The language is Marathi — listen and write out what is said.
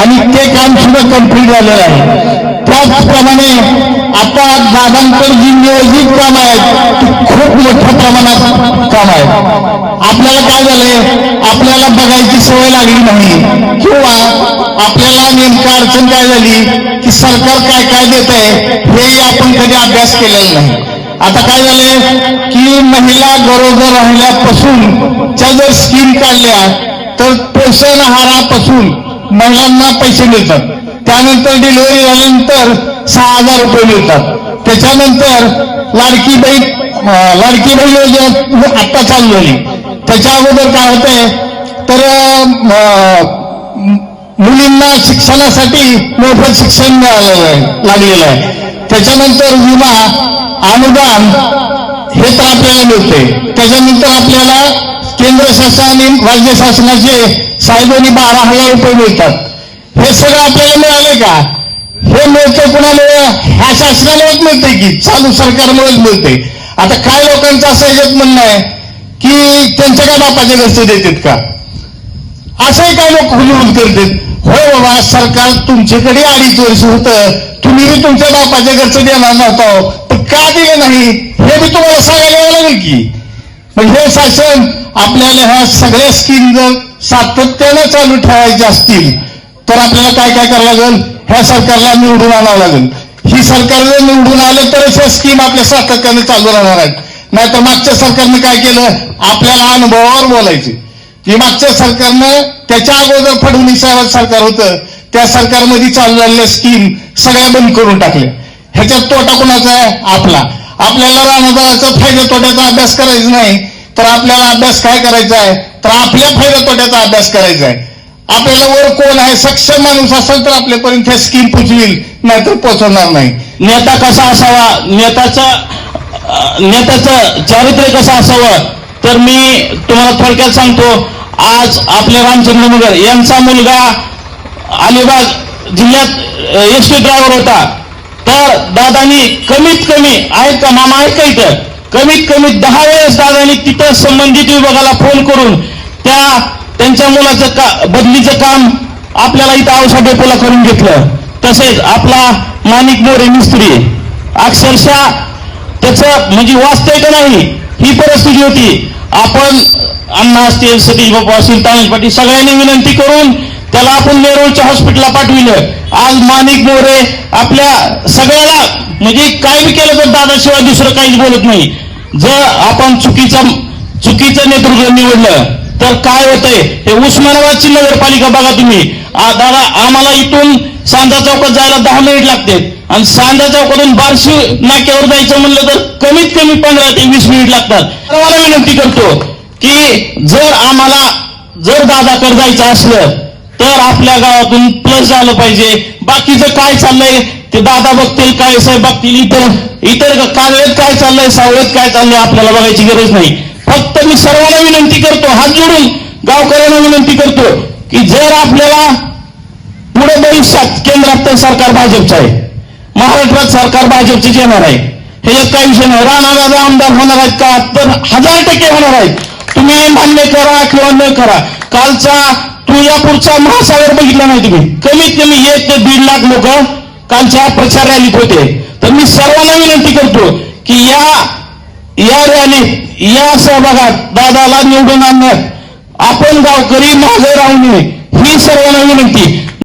आणि ते काम सुद्धा कंप्लीट झालेलं आहे. त्याचप्रमाणे आता दादांकडे जी नियोजित काम आहेत ती खूप मोठ्या प्रमाणात काम आहे आपल्याला काय झालंय आपल्याला बघायची सवय लागली नाही. किंवा आपल्याला नेमका अडचण काय झाली की सरकार काय काय देत आहे हेही आपण कधी अभ्यास केलेला नाही. आता काय झालंय की महिला गरोदर राहिल्यापासून त्या जर स्कीम काढल्या तर पोषण आहारापासून महिलांना पैसे मिळतात. त्यानंतर डिलिव्हरी झाल्यानंतर सहा हजार रुपये मिळतात. त्याच्यानंतर लाडकी बाई लाडकी बाई योजना आत्ता चालू झाली. त्याच्या अगोदर काय होतंय तर मुलींना शिक्षणासाठी मोफत शिक्षण मिळालेलं आहे लागलेलं आहे. त्याच्यानंतर विमा अनुदान हे तर आपल्याला मिळते त्याच्यानंतर आपल्याला केंद्र शासन आणि राज्य शासनाचे साहेबांनी बारा हजार रुपये मिळतात. हे सगळं आपल्याला मिळाले का? हे मिळतं कुणामुळे ह्या शासनामुळेच मिळते की चालू सरकारमुळेच मिळते आता काय लोकांचं असं याच्यात म्हणणं आहे की त्यांच्या काय बापाचे घरचे देतात का? असंही काय लोक हुलहुल करतात. होय बाबा सरकार तुमच्याकडे अडीच वर्ष होतं. तुम्हीही तुमच्या बापाच्या घरचं देणार नव्हतं. पण का दिलं नाही? हे मी तुम्हाला सांगायला आलं लागेल की. मग हे शासन आपल्याला ह्या सगळ्या स्कीम जर सातत्यानं चालू ठेवायचे असतील तर आपल्याला काय काय करावं लागेल? ह्या सरकारला निवडून आणावं लागेल. ही सरकार जर निवडून आलं तरच ह्या स्कीम आपल्या सातत्याने चालू राहणार आहेत. नाहीतर मागच्या सरकारनं काय केलं? आपल्याला अनुभवावर बोलायचे. की मागच्या सरकारनं त्याच्या अगोदर फडणवीस सरकार होतं त्या सरकारमध्ये चालू झालेल्या स्कीम सगळ्या बंद करून टाकल्या. ह्याच्यात तोटा कोणाचा आहे? आपला. आपल्याला राहण्याचा फायदा तोट्याचा अभ्यास करायचा नाही तर आपल्याला अभ्यास काय करायचा आहे? तर आपल्या फायदा तोट्याचा अभ्यास करायचा आहे. आपल्याला वर कोण आहे सक्षम माणूस असेल तर आपल्यापर्यंत ह्या स्कीम पोचवील नाहीतर पोचवणार नाही. नेता कसा असावा? नेताचा अं, नेत्याचं चारित्र्य कसं असावं? तर मी तुम्हाला थोडक्यात सांगतो आज आपले रामचंद्र मगर यांचा मुलगा अलिबाग जिल्ह्यात एस टी ड्रायव्हर होता. तर दादानी कमीत कमी आहेत का मामा आहेत का इथं. कमीत कमी दहा वेळेस दादानी तिथं संबंधित विभागाला फोन करून त्या त्यांच्या मुलाचं का बदलीचं काम आपल्याला इथं औषध डेपोला करून घेतलं. तसेच आपला माणिक मोरे मिस्त्री अक्षरशः त्याचं म्हणजे वाचतंय का नाही ही परिस्थिती होती. आपण अण्णा असतील सतीश बापू असतील तानेश पाटील सगळ्यांनी विनंती करून त्याला आपण नेरूळच्या हॉस्पिटलला पाठविलं. आज माणिक मोरे आपल्या सगळ्याला म्हणजे काय बी केलं तर दादाशिवाय दुसरं काहीच बोलत नाही. जर आपण चुकीचं चुकीचं नेतृत्व निवडलं तर काय होतंय? हे उस्मानाबादची नगरपालिका बघा तुम्ही. दादा आम्हाला इथून सांजा चौकात जायला दहा मिनिट लागते. आणि सांजा चौकातून बारशी नाक्यावर जायचं म्हणलं तर कमीत कमी पंधरा ते वीस मिनिट लागतात. मला विनंती करतो की जर आम्हाला जर दादाकडे जायचं असलं तर आपल्या गावातून प्लस झालं पाहिजे. बाकीचं काय चाललंय? ते दादा बघतील काय साहेब बघतील इतर इतर कालवेत काय चाललंय सावळेत काय चाललंय आपल्याला बघायची गरज नाही. फक्त मी सर्वांना विनंती करतो हात जोडून गावकऱ्यांना विनंती करतो की जर आपल्याला पुढे भविष्यात केंद्रात तर सरकार भाजपचं आहे. महाराष्ट्रात सरकार भाजपचीच येणार आहे. ह्याच्यात काही विषय नाही. राणा दादा आमदार होणार आहेत का? तर हजार टक्के होणार आहेत. तुम्ही मान्य करा किंवा न करा. कालचा तुळजापूरचा महासागर बघितला नाही तुम्ही. कमीत कमी एक ते दीड लाख लोक कालच्या प्रचार रॅलीत होते. तर मी सर्वांना विनंती करतो की या या रॅलीत या सहभागात दादाला निवडून आणण्यात आपण गावकरी मागे राहू नये ही सर्वांना विनंती.